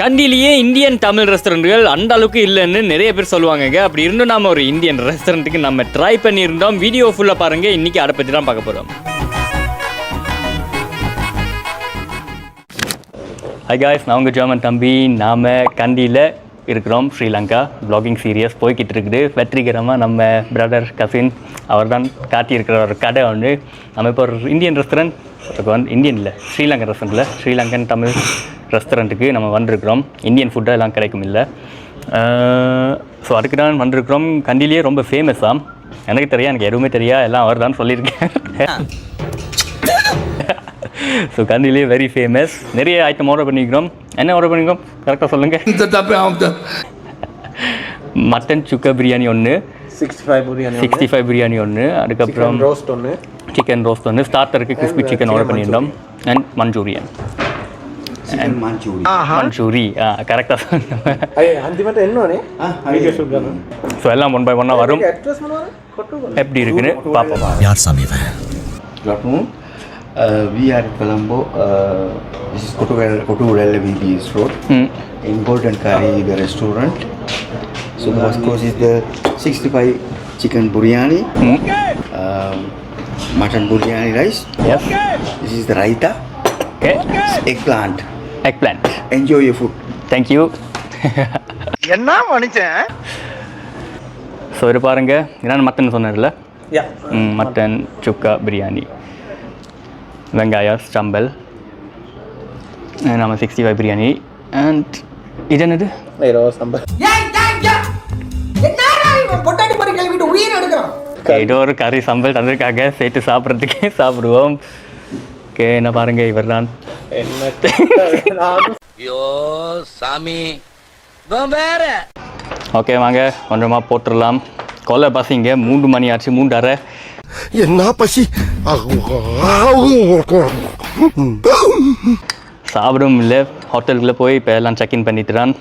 கண்டிலேயே Indian Tamil ரெஸ்டாரண்ட்டுகள் அந்த அளவுக்கு இல்லைன்னு நிறைய பேர் சொல்லுவாங்க அப்படி இருந்தும் நம்ம ஒரு இந்தியன் ரெஸ்டாரண்ட்டுக்கு நம்ம ட்ரை பண்ணியிருந்தோம். வீடியோ ஃபுல்லாக பாருங்க. இன்னைக்கு அதை பற்றி தான் பார்க்க போகிறோம் ஹை காய்ஸ் நான் உங்கள் ஜெர்மன் தம்பி. நாம் கண்டியில் இருக்கிறோம். ஸ்ரீலங்கா. ப்ளாகிங் சீரியஸ் போய்கிட்டு இருக்குது. வெற்றிகரமாக நம்ம பிரதர் கசின் அவர் தான் காட்டியிருக்கிற ஒரு கடை ஒன்று நம்ம இப்போ ஒரு இந்தியன் ரெஸ்டாரண்ட் வந்து இந்தியன் இல்லை ஸ்ரீலங்கன் ரெஸ்டாரண்ட்டில் ஸ்ரீலங்கன் தமிழ் ரெஸ்டாரண்ட்டுக்கு நம்ம வந்திருக்கிறோம். இந்தியன் ஃபுட்டாக எல்லாம் கிடைக்கும் இல்லை. ஸோ அதுக்கு தான் வந்திருக்கிறோம். கண்டிலேயே ரொம்ப ஃபேமஸாக எனக்கு தெரியா எனக்கு எதுவுமே தெரியா. எல்லாம் அவர் தான் சொல்லியிருக்கேன் ஸோ கண்டிலேயே வெரி ஃபேமஸ் நிறைய ஐட்டம் ஆர்டர் பண்ணிக்கிறோம் என்ன ஆர்டர் பண்ணிக்கிறோம் கரெக்டாக சொல்லுங்கள் மட்டன் சுக்கா பிரியாணி ஒன்று sixty five biryani sixty five biryani ஒன்று அதுக்கப்புறம் ரோஸ்ட் ஒன்று சிக்கன் ரோஸ்ட் ஒன்று ஸ்டார்டருக்கு கிறிஸ்பி சிக்கன் ஆர்டர் பண்ணியிருந்தோம். And Manchurian chicken manchuri. Manchurian ஆ கரெக்டாக சொன்னேன் அந்திமட்ட என்னோனே வீடியோ ஷூட் பண்ணணும் ஸோ எல்லாம் ஒன் பை ஒன்னாக வரும் அட்ரஸ் பண்ணுவாரு கொட்டு எப்படி இருக்குன்னு பார்ப்போம் யார் சாமி இவன் Good afternoon. Uh, we are in Colombo. Uh, this is Kotugal Kotugal BBS Road ம் in Golden Curry, the restaurant. So the first course is the 65 chicken biryani, ம் um, mutton eggplant Enjoy your food. Thank you என்ன மனுஷன்? So இது பாருங்க. என்னென்ன mutton சொன்னதில்ல யா mutton சுக்கா பிரியாணி வெங்காயம் அஹ் நம்ம சிக்ஸ்டி ஃபைவ் பிரியாணி அண்ட் இது என்னது? ஏதோ ஒரு கறி சம்பல் தந்திருக்காங்க. சேர்த்து சாப்பிட்றதுக்கே சாப்பிடுவோம். ஓகே என்ன பாருங்க இவர் தான் என்ன ஐயோ சாமி. வேற. ஓகே வாங்க கொஞ்சமாக போட்டுடலாம். கொலை பசிங்க மூன்று மணி ஆச்சு மூன்று அரை என்ன பசி? சாப்பிடவும் இல்லை. ஹோட்டலுக்குள்ளே போய் இப்போ எல்லாம் செக்இன் பண்ணிட்டு தான்.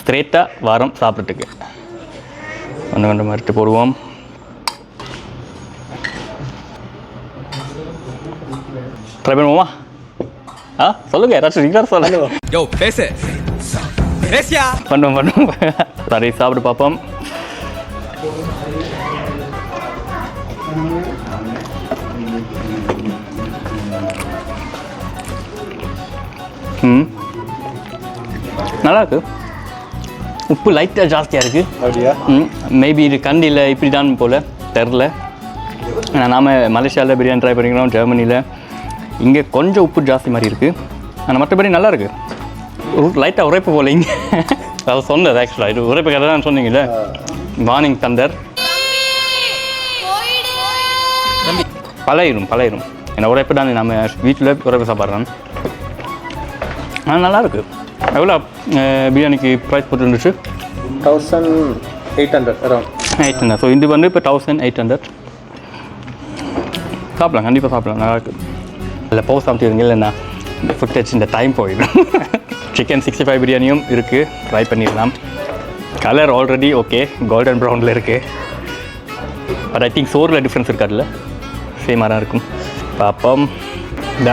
ஸ்ட்ரெயிட்டாக வாரம் சாப்பிட்றதுக்கு. ஒன்று கொண்டு மறுத்து போடுவோம். ட்ரை பண்ணுவோமா ஆ சொல்லுங்க ஏதாச்சும் நீங்க சொல்லுங்க. யோ பேசு. பேசியா? பண்ணுவோம் பண்ணுவோம். சரி சாப்பிட்டு பார்ப்போம். ம். நல்லா இருக்கு. உப்பு லைட்டாக ஜாஸ்தியாக இருக்குது அப்படியா? ம். மேபி இது கண்டியில் இப்படி தான் போல் தெரில நாம் மலேசியாவில் பிரியாணி ட்ரை பண்ணிக்கிறோம் ஜெர்மனியில் இங்கே கொஞ்சம் உப்பு ஜாஸ்தி மாதிரி இருக்குது ஆனால் மற்றபடி நல்லா இருக்கு. லைட்டாக உரைப்பு போல இங்கே. அதை சொன்னது ஆக்சுவலாக இது உரைப்பு கதை தான் சொன்னீங்கல்ல? வார்னிங் தந்தர். பழையிரும் பழையிரும். என்ன உரைப்பு தான் நம்ம வீட்டில் உரைப்பு சாப்பிட்றோம். ஆனால் நல்லா இருக்கு. எவ்வளோ பிரியாணிக்கு price போட்டுருந்துச்சு? Thousand eight hundred around eight hundred so இது வந்து இப்போ தௌசண்ட் எயிட் ஹண்ட்ரட் சாப்பிடலாம் கண்டிப்பாக சாப்பிடலாம். நல்லா அதில் போஸ்ட் போக சாப்பிட்டீங்க இல்லைண்ணா இந்த ஃபுட்டேஜ் இந்த டைம் போயிடும் சிக்கன் சிக்ஸ்டி ஃபைவ் பிரியாணியும் இருக்குது ட்ரை பண்ணிடலாம். கலர் ஆல்ரெடி ஓகே கோல்டன் ப்ரௌனில் இருக்குது பட் ஐ திங்க் சோரில் டிஃப்ரென்ஸ் இருக்காதுல்ல? சேமாக தான் இருக்கும். பாப்பம் இந்த.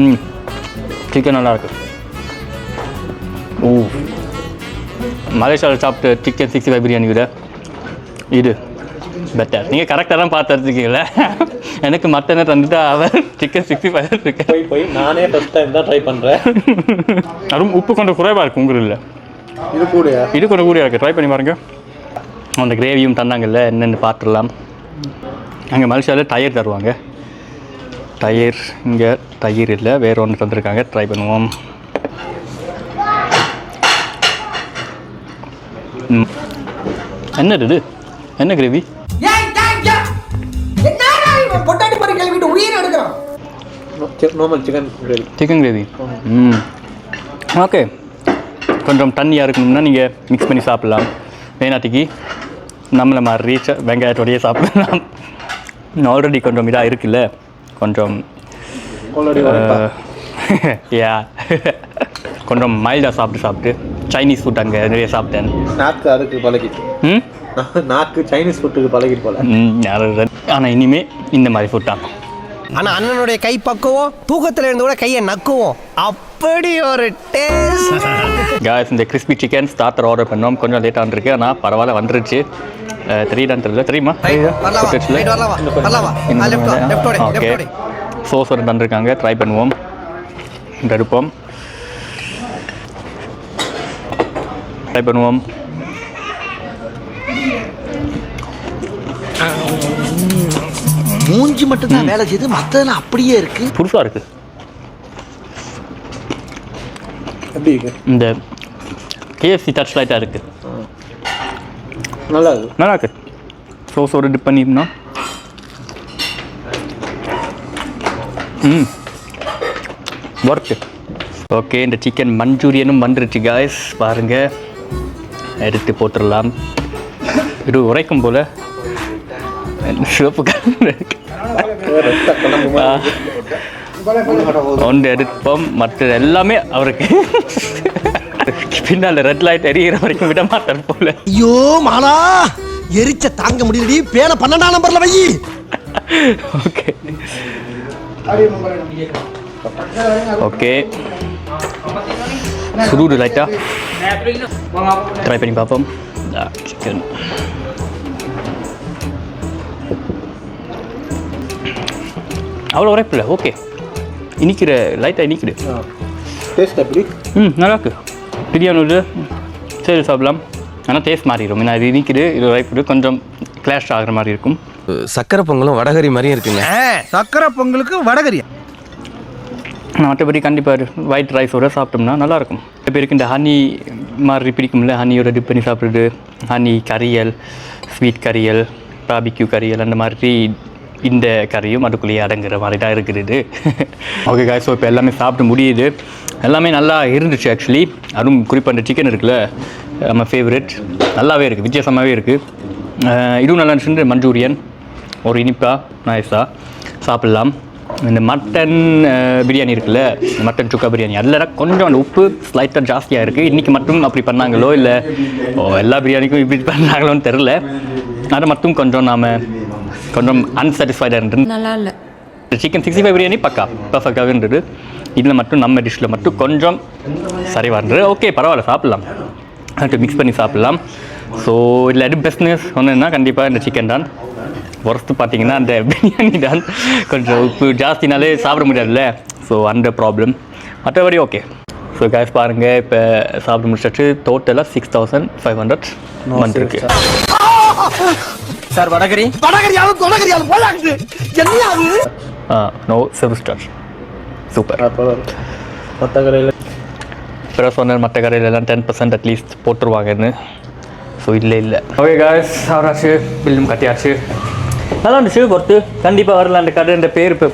ம். சிக்கன் நல்லா இருக்கு. ஓ மலேசியாவில் சாப்பிட்ட சிக்கன் சிக்ஸ்டி ஃபைவ் பிரியாணி விட இது. பெட்டர் நீங்கள் கரெக்டாக தான் பார்த்து எடுத்துருக்கீங்கள எனக்கு மட்டனை தந்துட்டு அவர் சிக்கன் சிக்ஸ்டி ஃபைவ் இருக்கு. போய் போய் நானே ஃபர்ஸ்ட் டைம் தான் ட்ரை பண்ணுறேன் அதுவும் உப்பு கொஞ்சம் குறைவாக இருக்கும் உங்கள் இல்லை? இது கூடயா? இது கொஞ்சம் கூடிய இருக்குது ட்ரை பண்ணி பாருங்க. அந்த கிரேவியும் தந்தாங்கல்ல என்னென்னு பார்த்துடலாம். அங்கே மலேசியாவில் டயர் தருவாங்க. டயர் இங்கே டயர் இல்லை வேறு ஒன்று தந்திருக்காங்க. ட்ரை பண்ணுவோம். ம். என்னது இது? என்ன gravy normal chicken gravy chicken gravy ம் ஓகே கொஞ்சம் தண்ணியாக இருக்கணும்னா நீங்கள் மிக்ஸ் பண்ணி சாப்பிட்லாம். வேணாட்டிக்கு நம்மளை மாதிரி ச- வெங்காயத்தோடையே சாப்பிடலாம். ஆல்ரெடி கொஞ்சம் இதாக இருக்குல்ல. கொஞ்சம் யா கொஞ்சம் மைல்டாக சாப்பிட்டு சாப்பிட்டு. சைனீஸ் ஃபுட் அங்கே நிறைய சாப்பிட்டேன். நாக்கு அதுக்கு பழகிட்டு. ம்? நாக்கு சைனீஸ் ஃபுட்டுக்கு பழகிட்டு போல. ஆனால் இனிமே இந்த மாதிரி ஃபுட் தான். ஆனா அண்ணனுடைய கை பக்குவோம் தூக்கத்துல இருந்து கூட கையை நக்குவோம். அப்படி ஒரு டேஸ்ட் காய்ஸ் இந்த கிறிஸ்பி சிக்கன் ஸ்டார்டர் ஆர்டர் பண்ணோம். கொஞ்சம் லேட்டாக வந்திருக்கு. ஆனால் பரவாயில்ல வந்துருச்சு. தெரியுதான்னு தெரியல. தெரியுமா? ஓகே சோஸ் ஒரு தந்திருக்காங்க ட்ரை பண்ணுவோம். எடுப்போம். ட்ரை பண்ணுவோம். மூஞ்சி மட்டும் தான் வேலை செய்யுது மத்ததெல்லாம் அப்படியே இருக்கு. புதுசாக இருக்குது எப்படி இருக்கு? இந்த கேஎஃப்சி டச் லைட்டாக இருக்குது நல்லா இருக்கு. நல்லா இருக்கு. சோஸ் ஒரு டிப் பண்ணியிருந்தோம். ம். ஒர்க்கு ஓகே இந்த சிக்கன் மஞ்சூரியனும் வந்துருச்சு காய்ஸ் பாருங்க. எடுத்து போட்டுடலாம். இது உரைக்கும் போல. சிவப்பு கலர். ஒன்று எடுப்போம் மற்ற எல்லாமே அவருக்கு. பின்னால் ரெட் லைட் எரியிற வரைக்கும் விட மாட்டார் போல. ஐயோ மாலா! எரிச்ச தாங்க முடியலடி. பேன பன்னெண்டாம் நம்பர்ல வை. ஓகே ஓகே சுடுடு லைட்டா ட்ரை பண்ணி பார்ப்போம். சிக்கன் அவ்வளோ உரைப்பில்லை ஓகே இனிக்கிற லைட்டாக இனிக்குது டேஸ்ட் எப்படி? ம் நல்லா இருக்கு பிரியாணி வந்து சரி சாப்பிடலாம். ஆனால் டேஸ்ட் மாறிடும் ஏன்னா இது இனிக்குது இது உரைப்புது கொஞ்சம் கிளாஷ் ஆகிற மாதிரி இருக்கும். சக்கரை பொங்கலும் வடகரி மாதிரியும் இருக்குங்க. சக்கரை பொங்கலுக்கு வடகரியா மற்றபடி கண்டிப்பாக ஒயிட் ரைஸோட சாப்பிட்டோம்னா நல்லாயிருக்கும் சில பேருக்கு இந்த ஹனி மாதிரி பிடிக்கும்ல ஹனியோட டிப் பண்ணி சாப்பிட்றது ஹனி கரியல் ஸ்வீட் கரியல் பாபிக்யூ கரியல் அந்த மாதிரி இந்த கறியும் அதுக்குள்ளேயே அடங்குற மாதிரி தான் இருக்குது. ஓகே காய் ஸோ இப்போ எல்லாமே சாப்பிட்டு முடியுது. எல்லாமே நல்லா இருந்துச்சு ஆக்சுவலி அதுவும் குறிப்பாக அந்த சிக்கன் இருக்குல்ல நம்ம ஃபேவரட் நல்லாவே இருக்குது வித்தியாசமாகவே இருக்குது இதுவும் நல்லா இருந்துச்சு மஞ்சூரியன் ஒரு இனிப்பா நைஸாக சாப்பிட்லாம். இந்த மட்டன் பிரியாணி இருக்குல்ல மட்டன் சுக்கா பிரியாணி. அதில் கொஞ்சம் அந்த உப்பு ஸ்லைட்டாக ஜாஸ்தியாக இருக்குது இன்றைக்கி மட்டும் அப்படி பண்ணாங்களோ இல்லை ஓ எல்லா பிரியாணிக்கும் இப்படி பண்ணாங்களோன்னு தெரில அதை மட்டும் கொஞ்சம் நாம் கொஞ்சம் அன்சாட்டிஸ்ஃபைடாக இருந்தது நல்லா இல்லை சிக்கன் சிக்ஸ்டி ஃபைவ் பிரியாணி பக்கா பர்ஃபெக்டாகவே இருந்தது. இதில் மட்டும் நம்ம டிஷ்ஷில் மட்டும் கொஞ்சம் சரிவாக இருந்தது ஓகே பரவாயில்ல சாப்பிட்லாம். அது மிக்ஸ் பண்ணி சாப்பிட்லாம். ஸோ இதில் எது பெஸ்ட்னஸ் சொன்னேன்னா கண்டிப்பாக இந்த சிக்கன் தான். ஒர்ஸ்ட்டு பார்த்தீங்கன்னா அந்த பிரியாணி தான். கொஞ்சம் உப்பு ஜாஸ்தினாலே சாப்பிட முடியாதுல்ல. ஸோ அந்த ப்ராப்ளம் மற்றபடி ஓகே ஸோ கேஸ் பாருங்கள் இப்போ சாப்பிட முடிச்சாச்சு. டோட்டலாக சிக்ஸ் தௌசண்ட் ஃபைவ் ஹண்ட்ரட் வந்துருக்கு சார் வடகரி. வடகரியாலும் தொடகரியாலும் போலாக்குது என்ன அது நோ சர்வீஸ் சார்ஜ் சூப்பர். மற்ற கடையில் பிறகு சொன்ன மற்ற கடையில் எல்லாம் டென் பர்சன்ட் அட்லீஸ்ட் போட்டுருவாங்கன்னு. ஸோ இல்லை இல்லை. ஓகே காய்ஸ் ஆறாச்சு பில்லும் கட்டியாச்சு. நல்லா இருந்துச்சு பொறுத்து கண்டிப்பாக வரல அந்த கடை இந்த பேர் இப்போ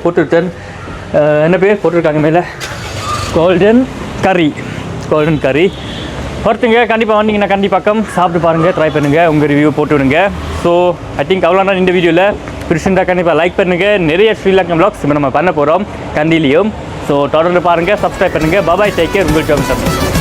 அஹ், என்ன பேர்? போட்டிருக்காங்க மேலே. கோல்டன் கறி கோல்டன் கறி ஒருத்தங்க கண்டிப்பாக வந்தீங்கன்னா கண்டிப்பாக்கம் சாப்பிட்டு பாருங்கள் ட்ரை பண்ணுங்கள் உங்கள் ரிவ்யூ போட்டு விடுங்க. ஸோ ஐ திங்க் அவ்வளோனா இந்த வீடியோவில் பிடிச்சிருந்தா கண்டிப்பாக லைக் பண்ணுங்கள் நிறைய ஸ்ரீலங்கன் பிளாக்ஸ் இப்போ நம்ம பண்ண போகிறோம் கண்டிலையும். ஸோ தொடர்ந்து பாருங்கள் சப்ஸ்கிரைப் பண்ணுங்கள் பபாய் டேக் கேர் உங்கள் ஜோம்